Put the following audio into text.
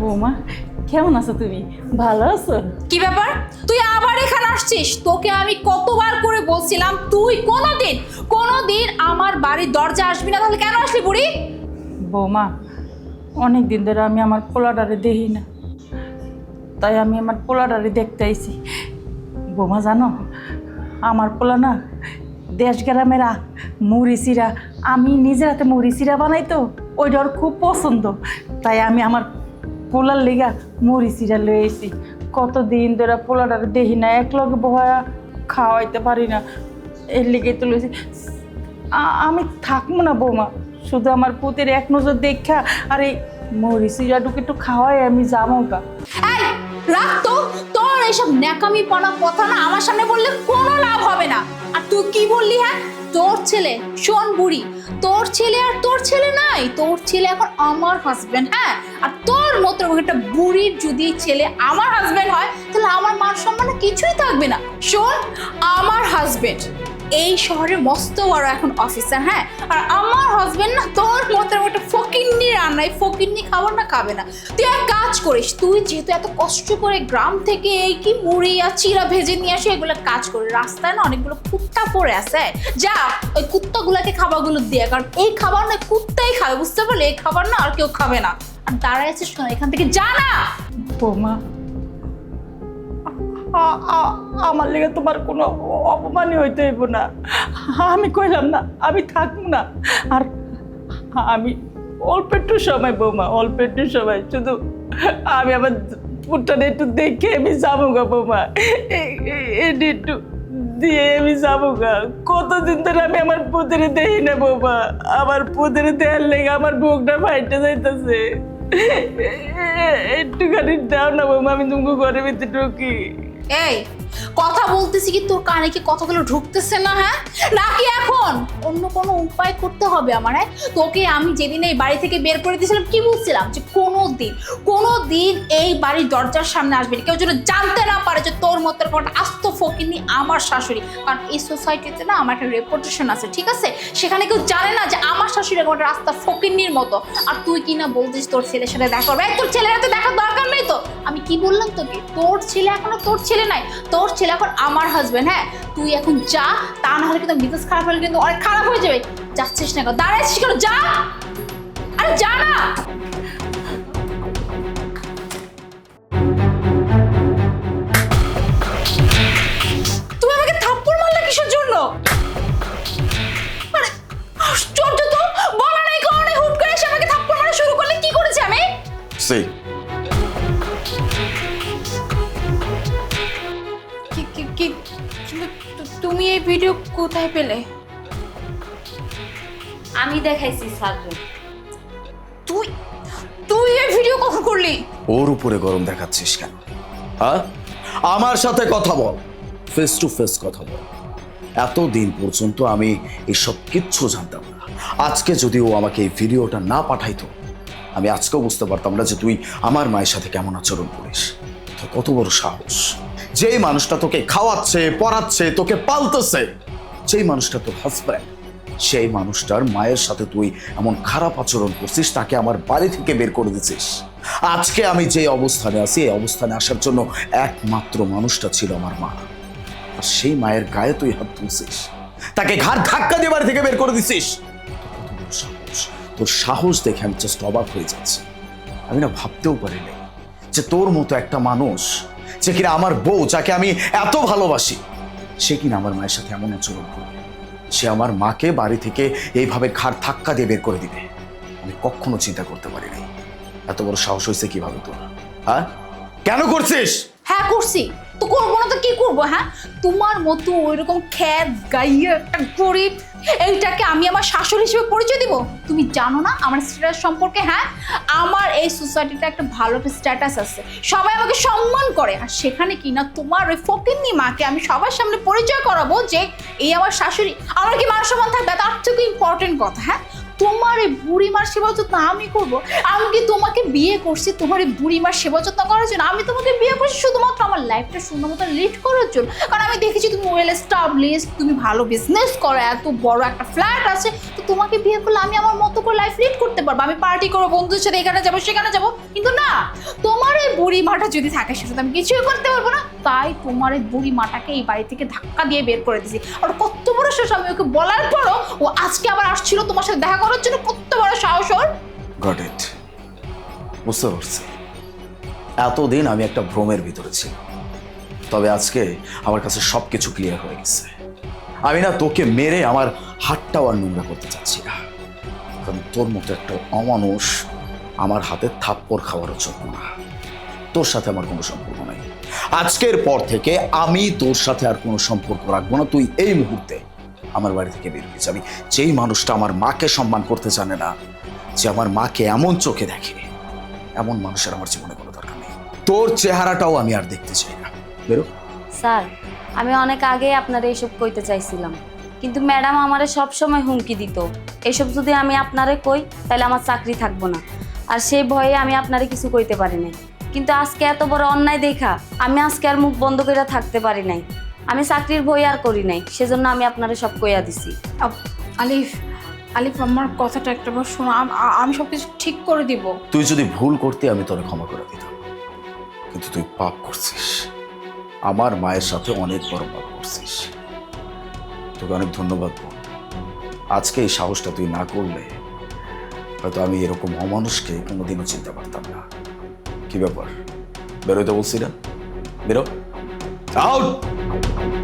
বৌমা কেমন আছো তুমি? ভালো আছো? কি ব্যাপার? তুই আবার এখানে আসছিস? তোকে আমি কতবার করে বলছিলাম তুই কোনোদিন কোনোদিন আমার বাড়ির দরজা আসবি না তাহলে কেন আসলি বুড়ি? বৌমা অনেক দিন ধরে আমি আমার পোলাডারে দেখি না। তাই আমি আমার পোলাডারে দেখতে আইছি। বৌমা জানো আমার পোলা না দেশ গ্রামের মুড়ি চিরা। আমি নিজের হাতে মুড়ি চিরা বানাই তো ওইটা ওর খুব পছন্দ। তাই আমি আমার পোলার লিগা মুড়ি চিরা লয়ে এসি কতদিন ধরে পোলাডারে দেখি না এক লগে বয়া খাওয়াইতে পারি না। এর লিগে তো লইছি। আ- আমি থাকব না বৌমা, শুধু আমার পুতের এক নজর দেখা আর এই মরিচিরাটুকু একটু খাওয়াই আমি যাব গা। রাখ তো, তোর এইসব ন্যাকামি পনা কথা না আমার সামনে বললে কোনো লাভ হবে না। আর তুই কি বললি হ্যাঁ? তোর ছেলে, শোন বুড়ি, তোর ছেলে আর তোর ছেলে নাই। তোর ছেলে এখন আমার হাজবেন্ড হ্যাঁ? আর তোর মতো একটা বুড়ির যদি ছেলে আমার হাজবেন্ড হয়, তাহলে আমার মার সম্মানে কিছুই থাকবে না। শোন, আমার হাজবেন্ড এই শহরে মস্ত বড় এখন অফিসার হ্যাঁ? আর আমার হাজবেন্ড না, তোর মতো ফকিন্নি রান্নায় ফকিন্নি খাবার না খাবে না। তুই এক কাজ করিস, তুই যেহেতু এত কষ্ট করে গ্রাম থেকে এই কি মুড়ি আর চিরা ভেজে নিয়ে আসে, এগুলো কাজ করে রাস্তায় না অনেকগুলো কুত্তা পড়ে আছে। যা, ওই কুত্তাগুলোকে খাবারগুলো দিয়ে, কারণ এই খাবার না, কুত্তাই খাবে, বুঝতে পারলে? এই খাবার না আর কেউ খাবে না। আর দাঁড়ায় আছিস এখান থেকে যা না! আমার লেগে তোমার কোনো অপমানই হইতে হইব না। আমি কইলাম না, আমি থাকব না। আর আমি অল্প একটু সময় বৌমা, অল্প একটু সময়। শুধু আমি আমার পুটটা একটু দেখে আমি যাব গা বৌমা। একটু দিয়ে আমি যাব গা। কতদিন ধরে আমি আমার পুতেরে দেখি না বৌমা। আমার পুতেরে দেয়ার লেগে আমার বুকটা ফাইটে যাইতেছে। একটুখানি দাও না বৌমা, আমি তুমি ঘরে ভিতরে ঢুকি। এই, কথা বলতেছি কি তোর কানে কি কথাগুলো ঢুকতেছে না হ্যাঁ? নাকি এখন? অন্য কোনো উপায় করতে হবে আমার হ্যাঁ? তোকে আমি যেদিন এই বাড়ি থেকে বের করে দিয়েছিলাম, কি বলছিলাম? যে কোনো দিন কোনো দিন এই বাড়ির দরজার সামনে আসবে। কেউ যেন জানতে না পারে যে তোর মতো এরকম একটা আস্ত ফকিনি আমার শাশুড়ি। কারণ এই সোসাইটিতে না আমার একটা রেপুটেশন আছে, ঠিক আছে? সেখানে কেউ জানে না যে আমার শাশুড়ি একটা রাস্তা ফকিন্নির মতো। আর তুই কি না বলছিস তোর ছেলের সাথে দেখা তোর ছেলের সাথে দেখার দরকার নেই তো? তোর ছেলে এখনও তোর ছেলে নাই। তোর ছেলে এখন আমার হাজবেন্ড হ্যাঁ? তুই এখন যা, তা না হলে কিন্তু বিজনেস খারাপ হলে কিন্তু অনেক খারাপ হয়ে যাবে। যাচ্ছিস না কেন? দাঁড়াইছিস কেন? যা! আরে যা না! তুমি আমাকে কিসের জন্য? তো! বলা নাই হুট করে আমাকে শুরু করলে কি তুমি এই ভিডিও কোথায় পেলে? আমি দেখাইছি সার্জন তুই তুই এই ভিডিও কখন করলি? ওর উপরে গরম দেখাচ্ছিস কেন? হ্যাঁ? আমার সাথে কথা বল। ফেস টু ফেস কথা বল। এতদিন পর্যন্ত আমি এসব কিচ্ছু জানতাম না। আজকে যদি ও আমাকে এই ভিডিওটা না পাঠাইতো আমি আজকেও বুঝতে পারতাম না যে তুই আমার মায়ের সাথে কেমন আচরণ করিস। তোর কত বড় সাহস। যেই মানুষটা তোকে খাওয়াচ্ছে, পড়াচ্ছে, তোকে পালতেছে, যেই মানুষটা তোর হাজব্যান্ড সেই মানুষটার মায়ের সাথে তুই এমন খারাপ আচরণ করছিস, তাকে আমার বাড়ি থেকে বের করে দিছিস আজকে আমি যে অবস্থানে আছি, এই অবস্থানে আসার জন্য একমাত্র মানুষটা ছিল আমার মা। আর সেই মায়ের গায়ে তুই হাত তুলছিস। তাকে ঘাট ধাক্কা দিয়ে বাড়ি থেকে বের করে দিছিস তোর সাহস। দেখে আমি জাস্ট অবাক হয়ে যাচ্ছি। আমি না ভাবতেও পারিনি যে তোর মতো একটা মানুষ যে কিনা আমার বউ, যাকে আমি এত ভালোবাসি। সে কিনা আমার মায়ের সাথে এমন আচরণ করবে সে আমার মাকে বাড়ি থেকে এইভাবে ঘাড় ধাক্কা দিয়ে বের করে দিবে। আমি কখনো চিন্তা করতে পারিনি। এত বড় সাহস হয়েছে কীভাবে তোর? হ্যাঁ? কেন করছিস? হ্যাঁ করছি। তো করব না তো কি করব হ্যাঁ? তোমার মতো ওইরকম খ্যাত গাইয়া একটা গরিব, এইটাকে আমি আমার শাশুড়ি হিসেবে পরিচয় দিব? তুমি জানো না আমার স্ট্যাটাস সম্পর্কে হ্যাঁ? আমার এই সোসাইটিতে একটা ভালো একটা স্ট্যাটাস আছে। সবাই আমাকে সম্মান করে, আর সেখানে কি না তোমার ওই ফকিন্নি মাকে আমি সবার সামনে পরিচয় করাবো যে, এই আমার শাশুড়ি, আমার কি মান সম্মান থাকবে? তার থেকে ইম্পর্টেন্ট কথা হ্যাঁ? তোমার এই বুড়িমার সেবা যত্ন আমি করব? আমি কি তোমাকে বিয়ে করছি? তোমার এই বুড়িমার সেবা যত্ন করার জন্য? আমি তোমাকে বিয়ে করছি শুধুমাত্র আমার লাইফটা সুন্দর মতো লিড করার জন্য। কারণ আমি দেখেছি তুমি ওয়েল এস্টাবলিশ তুমি ভালো বিজনেস করো, এত বড় একটা ফ্ল্যাট আছে। তো তোমাকে বিয়ে করলে আমি আমার মতো করে লাইফ লিড করতে পারব। আমি পার্টি করব, বন্ধুদের সাথে এখানে যাব, সেখানে যাব। কিন্তু না, তোমার এই বুড়ি মাটা যদি থাকে সেটা আমি কিছুই করতে পারব না। তাই তোমার এই বুড়ি মাটাকে এই বাড়ি থেকে ধাক্কা দিয়ে বের করে দিছি আর কত সাহস ওকে বলার পরও ও আজকে আবার আসছিল তোমার সাথে দেখা করার জন্য। কত বড় সাহস ওর। গট ইট বুঝতে পারছি। এতদিন আমি একটা ভ্রমের ভিতরে ছিলাম। তবে আজকে আমার কাছে সব কিছু ক্লিয়ার হয়ে গেছে। আমি না তোকে মেরে আমার হাতটাও আর নোংরা করতে চাচ্ছি না। কারণ তোর মতো একটা অমানুষ আমার হাতে থাপ্পড় খাওয়ারও যোগ্য না। তোর সাথে আমার কোনো সম্পর্ক নাই। আজকের পর থেকে আমি তোর সাথে আর কোনো সম্পর্ক রাখব না। তুই এই মুহূর্তে আমার বাড়ি থেকে বের হয়ে যাবি যেই মানুষটা আমার মাকে সম্মান করতে জানে না, যে আমার মাকে এমন চোখে দেখে, এমন মানুষের আমার জীবনে কোনো দরকার নেই। তোর চেহারাটাও আমি আর দেখতে চাই না। বেরো। স্যার, আমি অনেক আগে আপনার এইসব কইতে চাইছিলাম। কিন্তু ম্যাডাম আমারে সব সময় হুমকি দিত। এসব যদি আমি আপনারে কই, তাহলে আমার চাকরি থাকব না। আর সেই ভয়ে আমি আপনারে কিছু কইতে পারি নাই। কিন্তু আজকে এত বড় অন্যায় দেখা, আমি আজকে আর মুখ বন্ধ করে থাকতে পারি নাই। আমি চাকরির ভয় আর করি নাই সেজন্য আমি আপনারে সব কইয়া দিছি। আপ- আলিফ আলিফ আমার কথাটা একটা বার শোনো আম- আ- আমি সব কিছু ঠিক করে দিব। তুই যদি ভুল করতে আমি তোরে ক্ষমা করে দিতাম। কিন্তু তুই পাপ করছিস। আমার মায়ের সাথে অনেক বড় পাপ করছিস। তোকে অনেক ধন্যবাদ বোন। আজকে এই সাহসটা তুই না করলে হয়তো আমি এরকম অমানুষকে কোনোদিনও চিনতে পারতাম না। কি ব্যাপার? বেরোতে বলছি না। বেরো। Out Thank you.